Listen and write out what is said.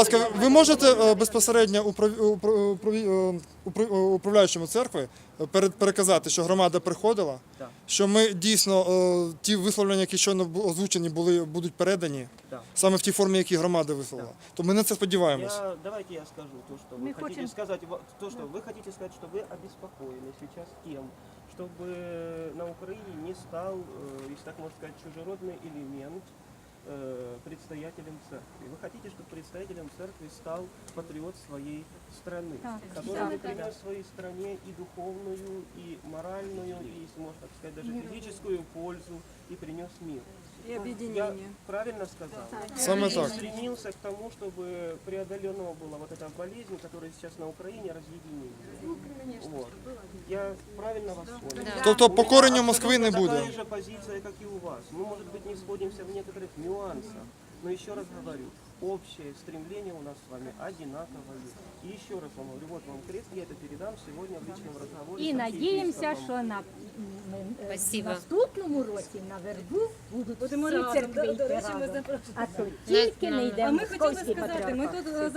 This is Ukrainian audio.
ласка, ви можете е, безпосередньо управ- упра- управі- е, упра- е, управляючому церкви е, перед- переказати, що громада приходила, Так. що ми дійсно е, ті висловлення, які щойно бу- озвучені, були будуть передані Да. саме в тій формі, які громада висловила. То ми на це сподіваємось. Я, давайте я скажу то, что вы Мы хотите хотим- сказать, во- то, что вы хотите сказать, что вы обеспокоены сейчас тем, чтобы на Украине не стал, э, если так можно сказать, чужеродный элемент э, предстоятелем церкви. Вы хотите, чтобы предстоятелем церкви стал патриот своей страны, Так, который да, бы да, принес своей стране и духовную, и моральную, и, если можно так сказать, даже физическую пользу, и принес мир. И Я объединение. правильно сказал? Саме И так. стремился к тому, чтобы преодолено была вот эта болезнь, которая сейчас на Украине разъединение. Вот. Я правильно вас понял? Тобто У меня покорення Москви не абсолютно буде. Такая же позиция, как и у вас. Мы, может быть, не сходимся в некоторых нюансах, но еще раз говорю, общее стремление у нас с вами одинаковое. И еще раз вам говорю, вот вам крест, я это передам сегодня в личном разговоре. І с надіємося, архиепископом. що на е, наступному році на вербу будуть Будемо всі разом. церкви До- йти до речі, ми разом. запрошуємо. А тільки не йдемо. А ми хотіли сказати, ми тут загалом